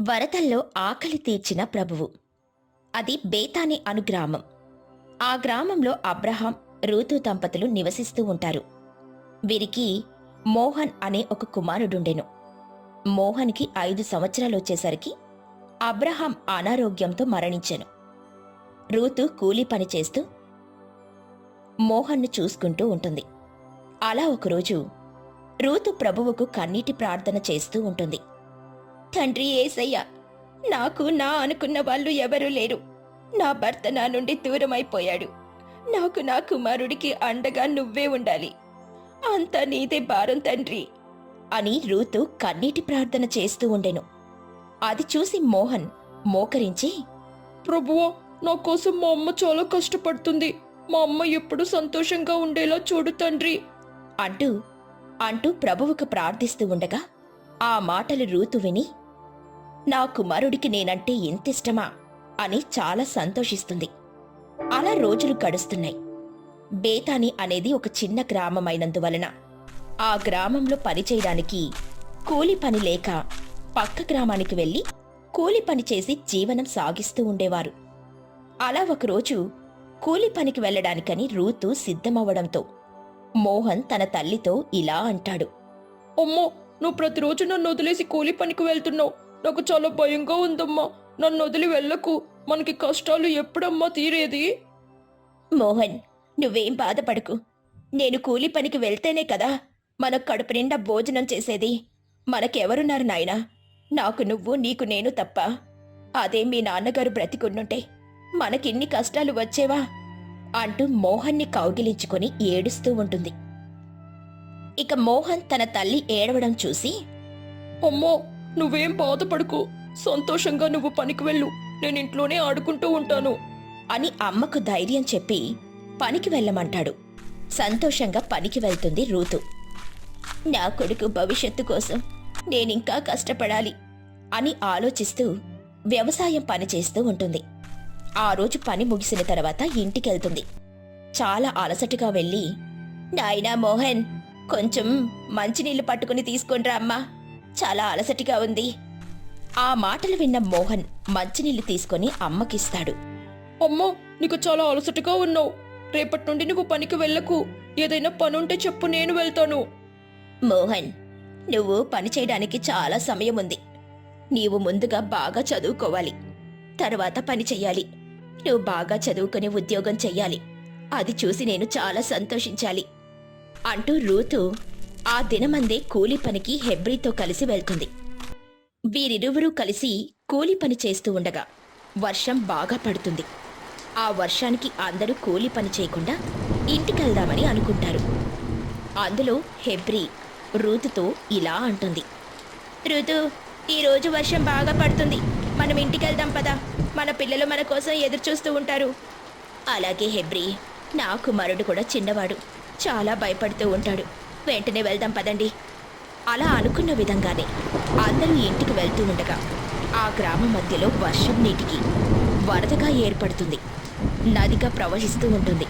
వరదల్లో ఆకలి తీర్చిన ప్రభువు. అది బేతాని అను గ్రామం. ఆ గ్రామంలో అబ్రహాం రూతు దంపతులు నివసిస్తూ ఉంటారు. వీరికి మోహన్ అనే ఒక కుమారుడుండెను. మోహన్కి ఐదు సంవత్సరాలు వచ్చేసరికి అబ్రహాం అనారోగ్యంతో మరణించెను. రూతు కూలీ పని చేస్తూ మోహన్ను చూసుకుంటూ ఉంటుంది. అలా ఒకరోజు రూతు ప్రభువుకు కన్నీటి ప్రార్థన చేస్తూ ఉంటుంది. తండ్రి ఏసయ్య నాకు నా అనుకున్న వాళ్ళు ఎవరూ లేరు. నా భర్త నా నుండి దూరమైపోయాడు. నాకు నా కుమారుడికి అండగా నువ్వే ఉండాలి. అంతా నీదే భారం తండ్రి అని రూతు కన్నీటి ప్రార్థన చేస్తూ ఉండెను. అది చూసి మోహన్ మోకరించి ప్రభువా నా కోసం మా అమ్మ చాలా కష్టపడుతుంది. మా అమ్మ ఎప్పుడు సంతోషంగా ఉండేలా చూడు తండ్రి. అంటూ అంటూ ప్రభువుకు ప్రార్థిస్తూ ఉండగా ఆ మాటలు రూతు విని నా కుమారుడికి నేనంటే ఇంతిష్టమా అని చాలా సంతోషిస్తుంది. అలా రోజులు గడుస్తున్నాయి. బేతాని అనేది ఒక చిన్న గ్రామమైనందువలన ఆ గ్రామంలో పనిచేయడానికి కూలి పని లేక పక్క గ్రామానికి వెళ్ళి కూలి పని చేసి జీవనం సాగిస్తూ ఉండేవారు. అలా ఒకరోజు కూలి పనికి వెళ్ళడానికని రూతు సిద్ధమవ్వడంతో మోహన్ తన తల్లితో ఇలా అంటాడు. అమ్మో నువ్వు ప్రతిరోజు నన్ను వదిలేసి కూలి పనికి వెళ్తున్నావు. నాకు చాలా భయంగా ఉందమ్మా. నన్ను వదిలి వెళ్ళకు. మనకి కష్టాలు ఎప్పుడమ్మా తీరేది? మోహన్ నువ్వేం బాధపడకు. నేను కూలి పనికి వెళ్తేనే కదా మన కడుపు నిండా భోజనం చేసేది. మనకెవరున్నారు నాయనా? నాకు నువ్వు నీకు నేను తప్ప. అదే మీ నాన్నగారు బ్రతికున్నుంటే మనకిన్ని కష్టాలు వచ్చేవా? అంటూ మోహన్ని కౌగిలించుకొని ఏడుస్తూ ఉంటుంది. ఇక మోహన్ తన తల్లి ఏడవడం చూసి అమ్మో నువ్వేం బాధపడకు. సంతోషంగా నువ్వు పనికి వెళ్ళు. నేను ఇంట్లోనే ఆడుకుంటూ ఉంటాను. అని అమ్మకు ధైర్యం చెప్పి పనికి వెళ్ళమంటాడు. సంతోషంగా పనికి వెళ్తుంది రూతు. నా కొడుకు భవిష్యత్తు కోసం నేనింకా కష్టపడాలి అని ఆలోచిస్తూ వ్యవసాయం పని చేస్తూ ఉంటుంది. ఆ రోజు పని ముగిసిన తర్వాత ఇంటికెళ్తుంది. చాలా అలసటగా వెళ్ళి నాయనా మోహన్ కొంచెం మంచినీళ్ళు పట్టుకుని తీసుకొనిరా అమ్మా. చాలా అలసటిగా ఉంది. ఆ మాటలు విన్న మోహన్ మంచినీళ్ళు తీసుకొని అమ్మకిస్తాడు. అమ్మో నీకు చాలా అలసటగా ఉన్నావు. రేపటి నుండి నువ్వు పనికి వెళ్ళకు. ఏదైనా పనుంటే చెప్పు నేను వెళ్తాను. మోహన్ నువ్వు పని చేయడానికి చాలా సమయం ఉంది. నీవు ముందుగా బాగా చదువుకోవాలి. తర్వాత పని చెయ్యాలి. నువ్వు బాగా చదువుకుని ఉద్యోగం చెయ్యాలి. అది చూసి నేను చాలా సంతోషించాలి. అంటూ రూతు ఆ దినమందే కూలి పనికి హెబ్రీతో కలిసి వెళ్తుంది. వీరిరువురూ కలిసి కూలి పని చేస్తూ ఉండగా వర్షం బాగా పడుతుంది. ఆ వర్షానికి అందరూ కూలి పని చేయకుండా ఇంటికెళ్దామని అనుకుంటారు. అందులో హెబ్రి రుతుతో ఇలా అంటుంది. ఋతు ఈరోజు వర్షం బాగా పడుతుంది. మనం ఇంటికెళ్దాం పదా. మన పిల్లలు మన కోసం ఎదురు చూస్తూ ఉంటారు. అలాగే హెబ్రి నా కుమారుడు కూడా చిన్నవాడు. చాలా భయపడుతూ ఉంటాడు. వెంటనే వెళ్దాం పదండి. అలా అనుకున్న విధంగానే అందరూ ఇంటికి వెళ్తూ ఉండగా ఆ గ్రామం మధ్యలో వర్షం నీటికి వరదగా ఏర్పడుతుంది. నదిగా ప్రవహిస్తూ ఉంటుంది.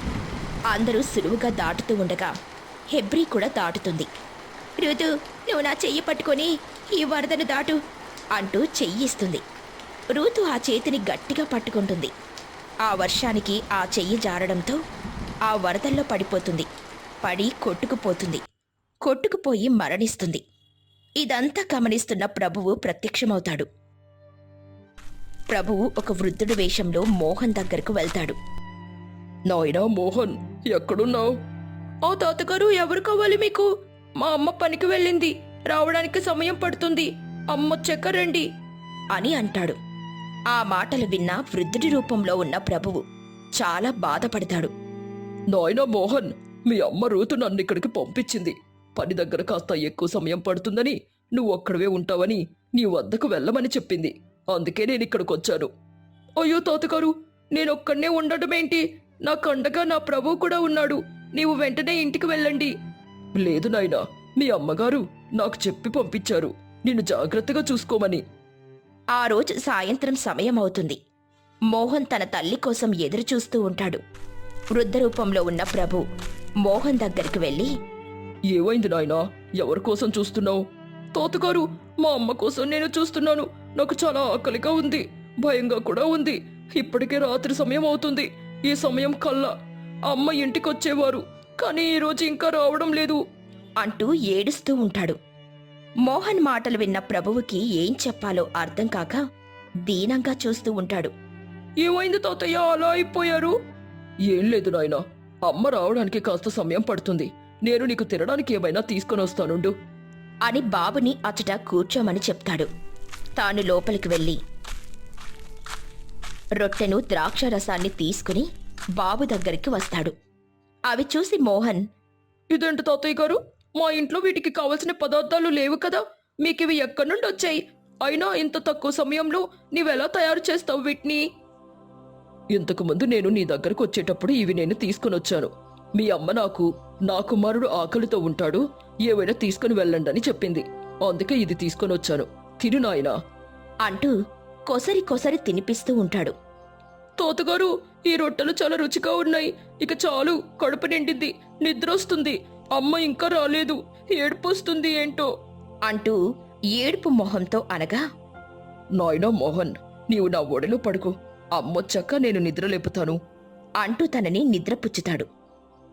అందరూ సులువుగా దాటుతూ ఉండగా హెబ్రీ కూడా దాటుతుంది. ఋతు నువ్వు నా చెయ్యి పట్టుకొని ఈ వరదను దాటు అంటూ చెయ్యిస్తుంది ఋతు ఆ చేతిని గట్టిగా పట్టుకుంటుంది. ఆ వర్షానికి ఆ చెయ్యి జారడంతో ఆ వరదల్లో పడిపోతుంది. పడి కొట్టుకుపోతుంది. కొట్టుకుపోయి మరణిస్తుంది. ఇదంతా గమనిస్తున్న ప్రభువు ప్రత్యక్షమవుతాడు. ప్రభువు ఒక వృద్ధుడి వేషంలో మోహన్ దగ్గరకు వెళ్తాడు. నాయనా మోహన్ ఎక్కడున్నావు? ఓ తాతగారు ఎవరు కావాలి మీకు? మా అమ్మ పనికి వెళ్ళింది. రావడానికి సమయం పడుతుంది. అమ్మ చెక్కరండి అని అంటాడు. ఆ మాటలు విన్న వృద్ధుడి రూపంలో ఉన్న ప్రభువు చాలా బాధపడతాడు. నాయనా మోహన్ మీ అమ్మ రూతు నన్ను ఇక్కడికి పంపించింది. పని దగ్గర కాస్త ఎక్కువ సమయం పడుతుందని నువ్వు ఒక్కడవే ఉంటావని నీ వద్దకు వెళ్ళమని చెప్పింది. అందుకే నేను ఇక్కడికి వచ్చాను. అయ్యో తాతగారు నేనొక్కడనే ఉండటమేంటి నా కండగా నా ప్రభువు కూడా ఉన్నాడు. నీవు వెంటనే ఇంటికి వెళ్ళండి. లేదు నాయనా మీ అమ్మగారు నాకు చెప్పి పంపించారు. నిన్ను జాగ్రత్తగా చూసుకోమని. ఆ రోజు సాయంత్రం సమయం అవుతుంది. మోహన్ తన తల్లి కోసం ఎదురుచూస్తూ ఉంటాడు. వృద్ధ రూపంలో ఉన్న ప్రభు మోహన్ దగ్గరికి వెళ్ళి ఏమైంది నాయనా? ఎవరి కోసం చూస్తున్నావు? తాతగారు మా అమ్మ కోసం నేను చూస్తున్నాను. నాకు చాలా ఆకలిగా ఉంది భయంగా కూడా ఉంది. ఇప్పటికే రాత్రి సమయం అవుతుంది. ఈ సమయం కల్లా అమ్మ ఇంటికి వచ్చేవారు కానీ ఈ రోజు ఇంకా రావడం లేదు. అంటూ ఏడుస్తూ ఉంటాడు. మోహన్ మాటలు విన్న ప్రభువుకి ఏం చెప్పాలో అర్థం కాక దీనంగా చూస్తూ ఉంటాడు. ఏమైంది తాతయ్య? అలా అయిపోయారు? ఏం లేదు నాయనా. అమ్మ రావడానికి కాస్త సమయం పడుతుంది. నేను నీకు తినడానికి ఏమైనా తీసుకొని వస్తానుండు. అని బాబుని అచట కూర్చోమని చెప్తాడు. తాను లోపలికి వెళ్ళి రొట్టెను ద్రాక్ష రసాన్ని తీసుకుని బాబు దగ్గరికి వస్తాడు. అవి చూసి మోహన్ ఇదేంటి తాతయ్య గారు? మా ఇంట్లో వీటికి కావలసిన పదార్థాలు లేవు కదా. మీకు ఇవి ఎక్కడి నుండి వచ్చాయి? అయినా ఇంత తక్కువ సమయంలో నీవెలా తయారు చేస్తావు వీటిని? ఇంతకుముందు నేను నీ దగ్గరకు వచ్చేటప్పుడు ఇవి నేను తీసుకొని వచ్చాను. మీ అమ్మ నాకు నా కుమారుడు ఆకలితో ఉంటాడు ఏవైనా తీసుకుని వెళ్ళండి అని చెప్పింది. అందుకే ఇది తీసుకొని వచ్చాను. తిను నాయనా. అంటూ కొసరి కొసరి తినిపిస్తూ ఉంటాడు. తోతగారు ఈ రొట్టెలు చాలా రుచిగా ఉన్నాయి. ఇక చాలు కడుపు నిండింది నిద్రొస్తుంది. అమ్మ ఇంకా రాలేదు ఏడుపొస్తుంది ఏంటో. అంటూ ఏడుపు మొహంతో అనగా నాయనా మోహన్ నీవు నా ఒడిలో పడుకో. అమ్మొచ్చాక నేను నిద్ర లేపుతాను అంటూ తనని నిద్రపుచ్చుతాడు.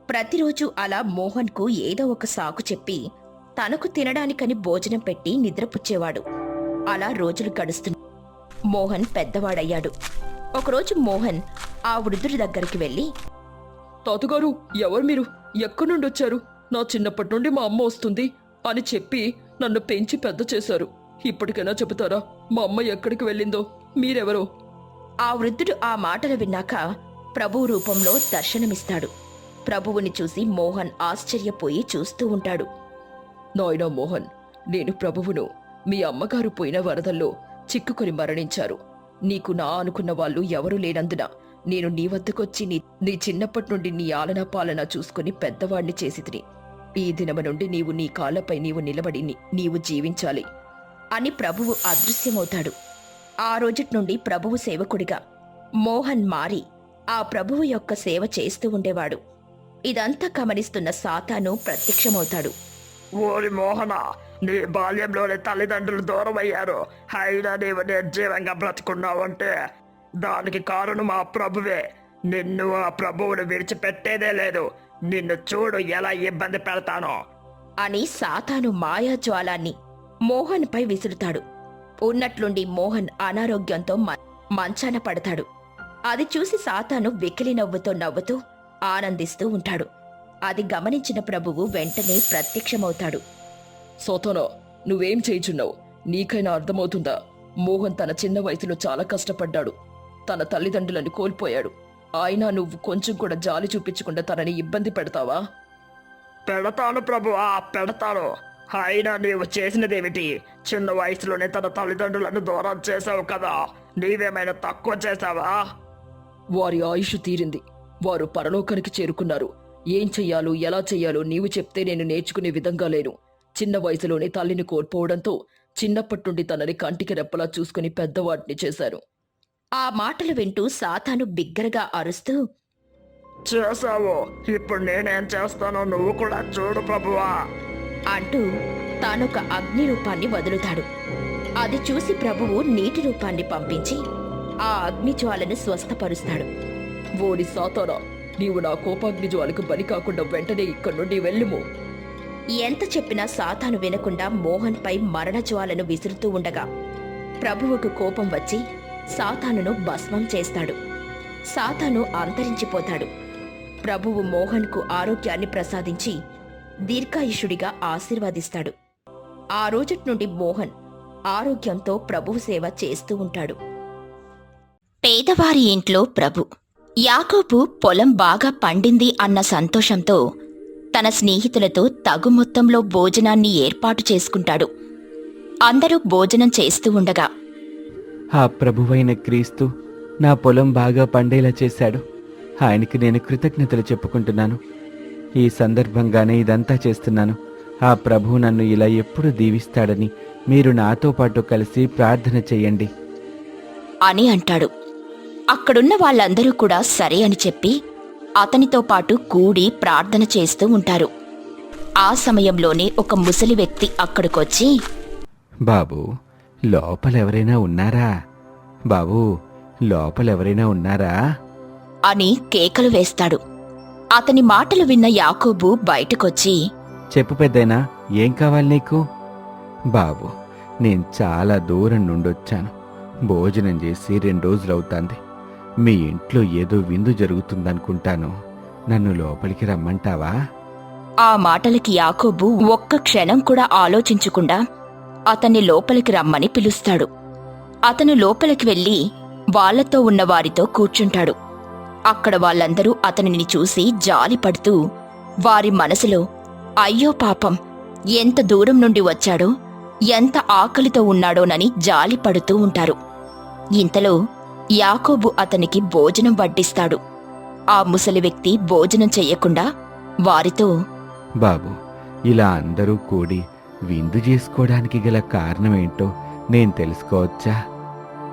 ప్రతిరోజు అలా మోహన్కు ఏదో ఒక సాకు చెప్పి తనకు తినడానికని భోజనం పెట్టి నిద్రపుచ్చేవాడు. అలా రోజులు గడుస్తుంది మోహన్ పెద్దవాడయ్యాడు. ఒకరోజు మోహన్ ఆ వృద్ధుడి దగ్గరికి వెళ్ళి తాతగారు ఎవరు మీరు? ఎక్కడి నుండి వచ్చారు? నా చిన్నప్పటి నుండి మా అమ్మ వస్తుంది అని చెప్పి నన్ను పెంచి పెద్ద చేశారు. ఇప్పటికైనా చెబుతారా మా అమ్మ ఎక్కడికి వెళ్ళిందో? మీరెవరో? ఆ వృద్ధుడు ఆ మాటలు విన్నాక ప్రభువు రూపంలో దర్శనమిస్తాడు. ప్రభువుని చూసి మోహన్ ఆశ్చర్యపోయి చూస్తూ ఉంటాడు. నాయనా మోహన్ నేను ప్రభువును మీ అమ్మగారు పోయిన వరదల్లో చిక్కుకొని మరణించారు. నీకు నా అనుకున్న వాళ్ళు ఎవరూ లేనందున నేను నీ వద్దకొచ్చి నీ నీ చిన్నప్పటి నుండి నీ ఆలనా పాలన చూసుకుని పెద్దవాణ్ణి చేసి తిని ఈ దినము నుండి నీవు నీ కాళ్ళపై నీవు నిలబడి నీవు జీవించాలి అని ప్రభువు అదృశ్యమవుతాడు. ఆ రోజుటి నుండి ప్రభువు సేవకుడిగా మోహన్ మారి ఆ ప్రభువు యొక్క సేవ చేస్తూ ఉండేవాడు. ఇదంతా గమనిస్తున్న సాతాను ప్రత్యక్షమవుతాడు. ఓరి మోహన నీ బాల్యంలోని తల్లిదండ్రులు దూరం అయ్యారు అయినా నీవు నిర్జీవంగా బ్రతుకున్నావంటే దానికి కారణం ఆ ప్రభువే. నిన్ను ఆ ప్రభువును విడిచిపెట్టేదే లేదు. నిన్ను చూడు ఎలా ఇబ్బంది పెడతానో. అని సాతాను మాయాజ్వాలాన్ని మోహన్పై విసురుతాడు. ఉన్నట్లుండి మోహన్ అనారోగ్యంతో మంచాన పడతాడు. అది చూసి సాతాను వెకిలి నవ్వుతో నవ్వుతూ ఆనందిస్తూ ఉంటాడు. అది గమనించిన ప్రభువు వెంటనే ప్రత్యక్షమవుతాడు. సోతోనో నువ్వేం చేయుచున్నావు? నీకైనా అర్థమవుతుందా? మోహన్ తన చిన్న వయసులో చాలా కష్టపడ్డాడు. తన తల్లిదండ్రులను కోల్పోయాడు. అయినా నువ్వు కొంచెం కూడా జాలి చూపించకుండా తనని ఇబ్బంది పెడతావా? పెడతాను ప్రభువా పెడతాను. అయినా నీవు చేసినదేమిటి? చిన్న వయసులోనే తన తల్లిదండ్రులను దూరం చేసావు కదా. నీవేమైనా తక్కువ చేసావా వారి ఆయుష్ తీరింది. వారు పరలోకానికి చేరుకున్నారు. ఏం చెయ్యాలో ఎలా చెయ్యాలో నీవు చెప్తే నేను నేర్చుకునే విధంగా లేను. చిన్న వయసులోనే తల్లిని కోల్పోవడంతో చిన్నప్పటి నుండి తనని కంటికి రెప్పలా చూసుకుని పెద్దవాటిని చేశారు. ఆ మాటలు వింటూ సాతాను బిగ్గరగా అరుస్తూ చేసావు ఇప్పుడు నేనేం చేస్తానో నువ్వు కూడా చూడు ప్రభువా. అంటూ తానొక అగ్ని రూపాన్ని వదులుతాడు. అది చూసి ప్రభువు నీటి రూపాన్ని పంపించి ఆ అగ్ని జ్వాలను స్వస్థపరుస్తాడు. ఓడి సాతానా నీవు నా కోపాగ్ని జ్వాలకు బలి కాకుండా వెంటనే ఇక్కడి నుండి వెళ్ళుము. ఎంత చెప్పినా సాతాను వినకుండా మోహన్పై మరణ జ్వాలను విసురుతూ ఉండగా ప్రభువుకు కోపం వచ్చి సాతానును భస్మం చేస్తాడు. సాతాను అంతరించిపోతాడు. ప్రభువు మోహన్కు ఆరోగ్యాన్ని ప్రసాదించి దీర్ఘాయుషుడిగా ఆశీర్వదిస్తాడు. ఆ రోజుటి నుండి మోహన్ ఆరోగ్యంతో ప్రభువు సేవ చేస్తూ ఉంటాడు. పేదవారి ఇంట్లో ప్రభు యాకోబు పొలం బాగా పండింది అన్న సంతోషంతో తన స్నేహితులతో తగు మొత్తంలో భోజనాన్ని ఏర్పాటు చేసుకుంటాడు. అందరూ భోజనం చేస్తూ ఉండగా ఆ ప్రభువైన క్రీస్తు నా పొలం బాగా పండేలా చేశాడు. ఆయనకి నేను కృతజ్ఞతలు చెప్పుకుంటున్నాను. ఈ సందర్భంగానే ఇదంతా చేస్తున్నాను. ఆ ప్రభు నన్ను ఇలా ఎప్పుడు దీవిస్తాడని మీరు నాతో పాటు కలిసి ప్రార్థన చేయండి. అని అంటాడు. అక్కడున్న వాళ్ళందరూ కూడా సరే అని చెప్పి అతనితో పాటు కూడి ప్రార్థన చేస్తూ ఉంటారు. ఆ సమయంలోనే ఒక ముసలి వ్యక్తి అక్కడికొచ్చి బాబు లోపల ఎవరైనా ఉన్నారా? బాబు లోపల ఎవరైనా ఉన్నారా? అని కేకలు వేస్తాడు. అతని మాటలు విన్న యాకోబు బయటకొచ్చి చెప్పు పెద్దయినా ఏం కావాలి నీకు? బాబు నేను చాలా దూరం నుండి వచ్చాను భోజనం చేసి రెండు రోజులవుతాంది. మీ ఇంట్లో ఏదో విందు జరుగుతుందనుకుంటాను. నన్ను లోపలికి రమ్మంటావా? ఆ మాటలకి యాకోబు ఒక్క క్షణం కూడా ఆలోచించకుండా అతన్ని లోపలికి రమ్మని పిలుస్తాడు. అతను లోపలికి వెళ్ళి వాళ్ళతో ఉన్న వారితో కూర్చుంటాడు. అక్కడ వాళ్ళందరూ అతనిని చూసి జాలి పడుతూ వారి మనసులో అయ్యో పాపం ఎంత దూరం నుండి వచ్చాడో ఎంత ఆకలితో ఉన్నాడోనని జాలి పడుతూ ఉంటారు. ఇంతలో యాకోబు అతనికి భోజనం వడ్డిస్తాడు. ఆ ముసలి వ్యక్తి భోజనం చెయ్యకుండా వారితో బాబు ఇలా అందరూ కూడి విందు చేసుకోవడానికి గల కారణమేంటో నేను తెలుసుకోవచ్చా?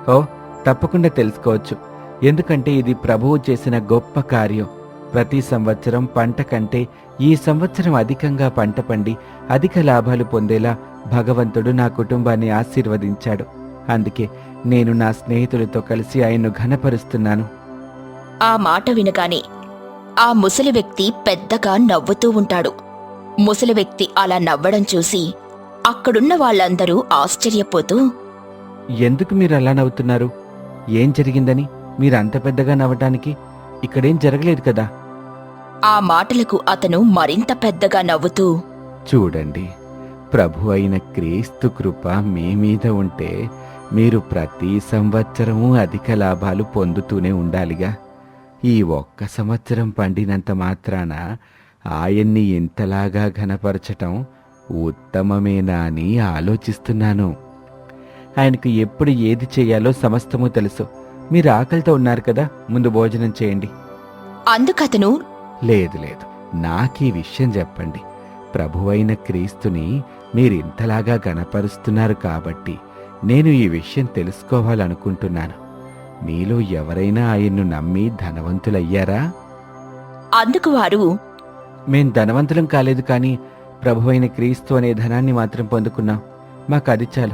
ఓ తప్పకుండా తెలుసుకోవచ్చు. ఎందుకంటే ఇది ప్రభువు చేసిన గొప్ప కార్యం. ప్రతి సంవత్సరం పంట కంటే ఈ సంవత్సరం అధికంగా పంట పండి అధిక లాభాలు పొందేలా భగవంతుడు నా కుటుంబాన్ని ఆశీర్వదించాడు. అందుకే నేను నా స్నేహితులతో కలిసి ఆయన్ను ఘనపరుస్తున్నాను. ఆ మాట వినగానే ఆ ముసలి వ్యక్తి పెద్దగా నవ్వుతూ ఉంటాడు. ముసలి వ్యక్తి అలా నవ్వడం చూసి అక్కడున్న వాళ్ళందరూ ఆశ్చర్యపోతూ ఎందుకు మీరు అలా నవ్వుతున్నారు? ఏం జరిగిందని? మీరు అంత పెద్దగా నవ్వటానికి ఇక్కడేం జరగలేదు కదా? ఆ మాటలకు అతను మరింత పెద్దగా నవ్వుతూ చూడండి ప్రభు అయిన క్రీస్తు కృప మీ మీద ఉంటే మీరు ప్రతి సంవత్సరము అధిక లాభాలు పొందుతూనే ఉండాలిగా. ఈ ఒక్క సంవత్సరం పండినంత మాత్రాన ఆయన్ని ఇంతలాగా ఘనపరచటం ఉత్తమమేనా అని ఆలోచిస్తున్నాను. ఆయనకు ఎప్పుడు ఏది చేయాలో సమస్తము తెలుసు. మీరు ఆకలితో ఉన్నారు కదా ముందు భోజనం చేయండి. అందుకతను? లేదు లేదు. నాకీ విషయం చెప్పండి. ప్రభువైన క్రీస్తుని మీరింతలాగా గణపరుస్తున్నారు కాబట్టి నేను ఈ విషయం తెలుసుకోవాలనుకుంటున్నాను. మీలో ఎవరైనా ఆయన్ను నమ్మి ధనవంతులయ్యారా? అందుకు వారు మేం ధనవంతులం కాలేదు కానీ ప్రభువైన క్రీస్తు అనే ధనాన్ని మాత్రం పొందుకున్నాం. మాకు అది చాలు.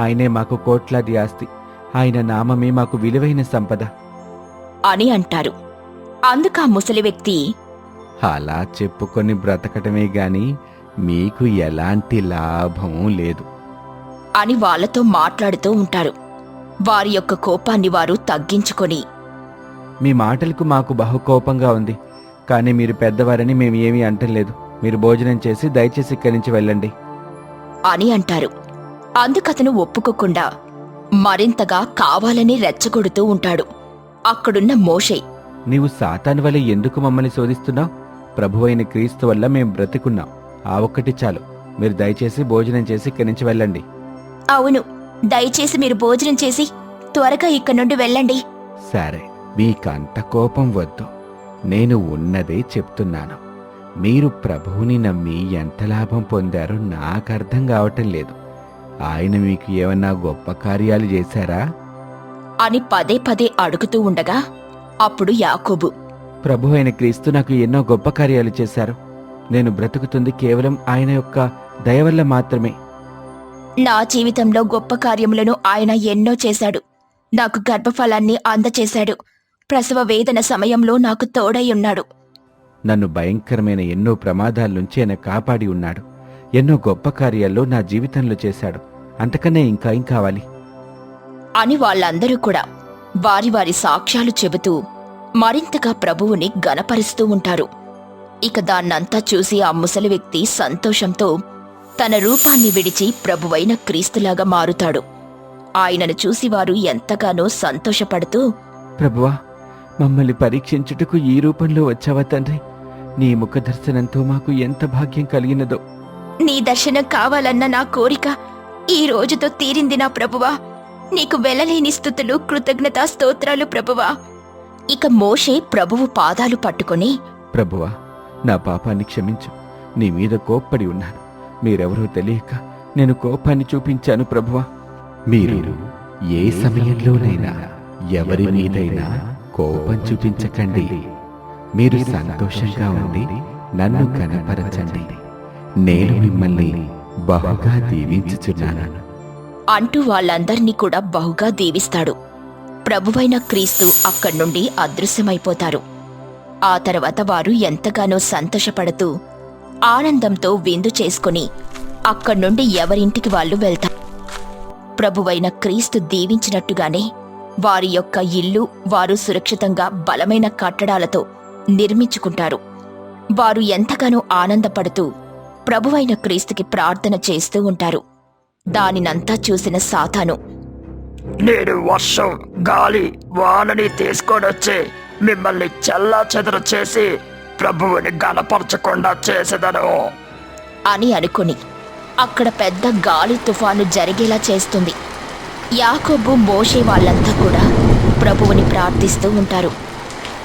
ఆయనే మాకు కోట్లాది ఆస్తి. ఆయన నామమే మాకు విలువైన సంపద. అని అంటారు. అందుకా ముసలి వ్యక్తి అలా చెప్పుకొని బ్రతకటమే గాని మీకు ఎలాంటి లాభము లేదు. అని వాళ్ళతో మాట్లాడుతూ ఉంటారు. వారి యొక్క కోపాన్ని వారు తగ్గించుకొని. మీ మాటలకు మాకు బహుకోపంగా ఉంది. కానీ మీరు పెద్దవారని మేము ఏమీ అంటలేదు మీరు భోజనం చేసి దయచేసి ఇక్కడి నుంచి వెళ్ళండి. అని అంటారు. అందుకతను ఒప్పుకోకుండా మరింతగా కావాలని రెచ్చగొడుతూ ఉంటాడు. అక్కడున్న మోషే. నీవు సాతాను వల్ల ఎందుకు మమ్మల్ని శోధిస్తున్నావు? ప్రభువైన క్రీస్తు వల్ల మేం బ్రతికున్నాం. ఆ ఒక్కటి చాలు. మీరు దయచేసి భోజనం చేసి ఇక్కడి నుంచి వెళ్ళండి. అవును దయచేసి మీరు భోజనం చేసి త్వరగా ఇక్కడి నుండి వెళ్ళండి. సరే మీకంత కోపం వద్దు. నేను ఉన్నదే చెప్తున్నాను. మీరు ప్రభువుని నమ్మి ఎంత లాభం పొందారో నాకు అర్థం కావటం లేదు. ఆయన మీకు ఏమన్నా గొప్ప కార్యాలు చేశారా? అని పదే పదే అడుగుతూ ఉండగా అప్పుడు యాకోబు ప్రభు అయిన క్రీస్తు నాకు ఎన్నో గొప్ప కార్యాలు చేశారు. నేను బ్రతుకుతుంది కేవలం ఆయన యొక్క దయ వల్ల మాత్రమే. నా జీవితంలో గొప్ప కార్యములను ఆయన ఎన్నో చేశాడు. నాకు గర్భఫలాన్ని అందచేశాడు. ప్రసవ వేదన సమయంలో నాకు తోడై ఉన్నాడు. నన్ను భయంకరమైన ఎన్నో ప్రమాదాల నుంచి ఆయన కాపాడి ఉన్నాడు. ఎన్నో గొప్ప కార్యాల్లో నా జీవితంలో చేశాడు. అంతకన్నా ఇంకా ఏం కావాలి? అని వాళ్ళందరూ కూడా వారి వారి సాక్ష్యాలు చెబుతూ మరింతగా ప్రభువుని గనపరుస్తూ ఉంటారు. ఇక దాన్నంతా చూసి ఆ ముసలి వ్యక్తి సంతోషంతో తన రూపాన్ని విడిచి ప్రభువైన క్రీస్తులాగా మారుతాడు. ఆయనను చూసి వారు ఎంతగానో సంతోషపడుతూ ప్రభువా మమ్మల్ని పరీక్షించుటకు ఈ రూపంలో వచ్చావా తండ్రి? నీ ముఖ దర్శనంతో మాకు ఎంత భాగ్యం కలిగినదో. నీ దర్శనం కావాలన్న నా కోరిక ఈ రోజుతో తీరింది నా ప్రభువా. నీకు వెలలేని స్థుతులు కృతజ్ఞతా స్తోత్రాలు ప్రభువా. ఇక మోషే ప్రభువు పాదాలు పట్టుకొని ప్రభువా నా పాపాన్ని క్షమించు. నీ మీద కోప్పడి ఉన్నాను. మీరెవరో తెలియక నేను కోపాన్ని చూపించాను ప్రభువా. మీరు ఏ సమయంలోనైనా ఎవరి మీదైనా కోపం చూపించకండి. మీరు సంతోషంగా ఉండి నన్ను కనపరచండి. నేను మిమ్మల్ని బహుగా దీవించుచున్నాను. అంటూ వాళ్ళందర్నీ కూడా బహుగా దీవిస్తాడు. ప్రభువైన క్రీస్తు అక్కడి నుండి అదృశ్యమైపోతారు. ఆ తర్వాత వారు ఎంతగానో సంతోషపడుతూ ఆనందంతో విందు చేసుకుని అక్కడి నుండి ఎవరింటికి వాళ్ళు వెళ్తారు. ప్రభువైన క్రీస్తు దీవించినట్టుగానే వారి యొక్క ఇల్లు వారు సురక్షితంగా బలమైన కట్టడాలతో నిర్మించుకుంటారు. వారు ఎంతగానో ఆనందపడుతూ ప్రభువైన క్రీస్తుకి ప్రార్థన చేస్తూ ఉంటారు. దానినంతా చూసిన సాతాను నేను వర్షం గాలి వానని తీసుకొని మిమ్మల్ని చల్లా చెదర చేసి ప్రభువుని గనపరచకుండా చేసేదను. అని అనుకుని అక్కడ పెద్ద గాలి తుఫాను జరిగేలా చేస్తుంది. యాకోబు మోషే వాళ్ళంతా కూడా ప్రభువుని ప్రార్థిస్తూ ఉంటారు.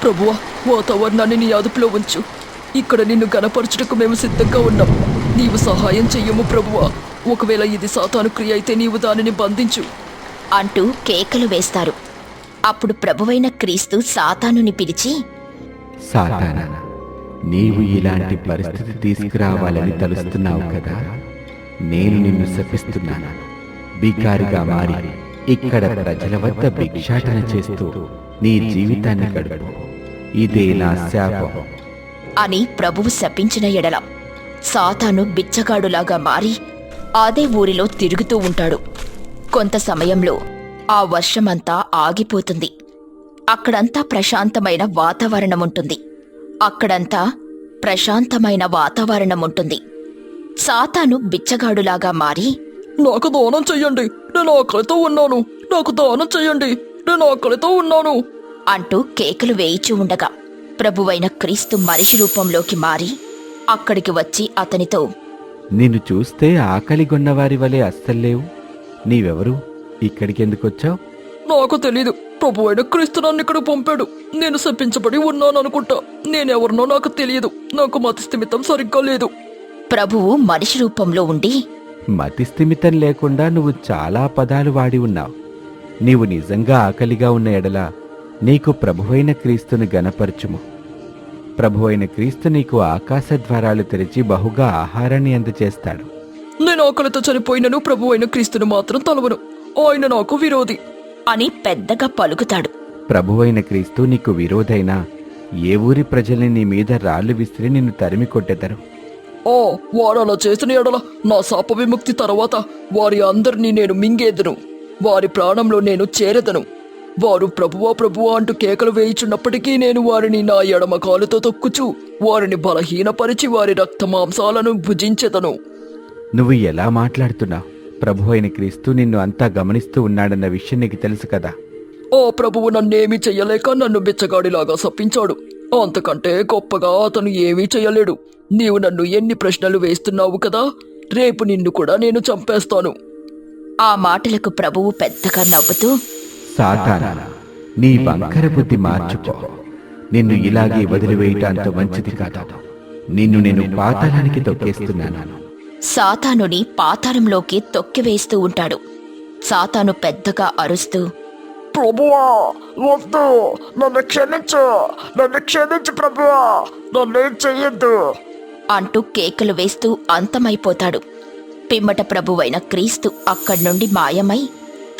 ప్రభువా వాతావరణాన్ని నీ అదుపులో ఉంచు. ఇక్కడ నిన్ను గనపరచుటకు మేము సిద్ధంగా ఉన్నాం. నీవు సహాయం చెయ్యము ప్రభువా. ఒకవేళ ఇది సాతాను క్రియ అయితే నీవు దానిని బంధించు. అంటూ కేకలు వేస్తారు. అప్పుడు ప్రభువైన క్రీస్తు సాతానుని పిలిచి సాతానా? నీవు ఇలాంటి పరిస్థితి తీసుకురావాలని తలుస్తున్నావు కదా? నేను నిన్ను శపిస్తున్నాను. బికారిగా మారి ఇక్కడ ప్రజల వద్ద భిక్షాటన చేస్తూ నీ జీవితాన్ని గడుపు. ఇదే నా శాపం. అని ప్రభువు శపించిన ఎడల సాతాను బిచ్చగాడులాగా మారి అదే ఊరిలో తిరుగుతూ ఉంటాడు. కొంత సమయంలో ఆ వర్షమంతా ఆగిపోతుంది. అక్కడంతా ప్రశాంతమైన వాతావరణం ఉంటుంది. అక్కడంతా ప్రశాంతమైన వాతావరణం ఉంటుంది సాతాను బిచ్చగాడులాగా మారి నాకు దానం చెయ్యండి. నేను ఆకలితో ఉన్నాను. నాకు దానం చెయ్యండి. నేను ఆకలితో ఉన్నాను. అంటూ కేకలు వేయిచూ ఉండగా ప్రభువైన క్రీస్తు మనిషి రూపంలోకి మారి అక్కడికి వచ్చి అతనితో నిన్ను చూస్తే ఆకలిగొన్నవారి వలె అస్సల్లేవు నీవెవరు? ఇక్కడికి ఎందుకు వచ్చావు నాకు తెలీదు. ప్రభు అయిన క్రీస్తు నన్ను ఇక్కడ పంపాడు. నేను శపించబడి ఉన్నాను అనుకుంటా నేనెవరినో నాకు తెలియదు. నాకు మతి స్థిమితం సరిగ్గా లేదు. ప్రభువు మనిషి రూపంలో ఉండి మతి స్థిమితం లేకుండా నువ్వు చాలా పదాలు వాడి ఉన్నావు. నీవు నిజంగా ఆకలిగా ఉన్న ఎడల నీకు ప్రభువైన క్రీస్తుని గనపరచుము. ప్రభువైన క్రీస్తు నీకు ఆకాశ ద్వారాలు తెరిచి బహుగా ఆహారాన్ని అందచేస్తాడు నేను ఆకలితో చనిపోయినను ప్రభు అయిన క్రీస్తుని మాత్రం తలవను. ఆయన నాకు విరోధి. అని పెద్దగా పలుకుతాడు. ప్రభువైన క్రీస్తు నీకు విరోధైనా ఏ ఊరి ప్రజల్ని నీ మీద రాళ్ళు విసిరి నిన్ను తరిమి కొట్టెదరు? ఓ వారు అలా చేసిన ఎడల నా శాప విముక్తి తర్వాత వారి అందరినీ నేను మింగేదను. వారి ప్రాణంలో నేను చేరెదను. వారు ప్రభువా ప్రభువా అంటూ కేకలు వేయిచున్నప్పటికీ నేను వారిని నా ఎడమ కాలుతో తొక్కుచు వారిని బలహీనపరిచి వారి రక్త మాంసాలను భుజించెదను. నువ్వు ఎలా మాట్లాడుతున్నావు? ప్రభువైన క్రీస్తు నిన్ను అంతా గమనిస్తూ ఉన్నాడన్న విషయం నీకు తెలుసు కదా. ఆ ప్రభువు నన్నేమీ చెయ్యలేక నన్ను బిచ్చగాడిలాగా సప్పించాడు. అంతకంటే గొప్పగా అతను ఏమీ చెయ్యలేడు. నీవు నన్ను ఎన్ని ప్రశ్నలు వేస్తున్నావు కదా రేపు నిన్ను కూడా నేను చంపేస్తాను. ఆ మాటలకు ప్రభువు పెద్దగా నవ్వుతూ సాతానా నీ వంకర బుద్ధి మార్చుకో. నిన్ను ఇలాగే వదిలివేయటాంత మంచిది కాదు. నిన్ను నేను పాతాళానికి తొక్కేస్తున్నాను. సాతానుని పాతాళంలోకి తొక్కివేస్తూ ఉంటాడు. సాతాను పెద్దగా అరుస్తూ ప్రభువా వద్దు. నన్ను క్షమించు. నన్ను క్షమించు ప్రభువా. నన్నేం చెయ్యొద్దు. అంటూ కేకలు వేస్తూ అంతమైపోతాడు. పిమ్మట ప్రభువైన క్రీస్తు అక్కడి నుండి మాయమై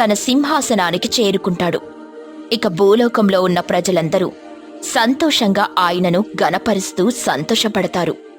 తన సింహాసనానికి చేరుకుంటాడు. ఇక భూలోకంలో ఉన్న ప్రజలందరూ సంతోషంగా ఆయనను గనపరుస్తూ సంతోషపడతారు.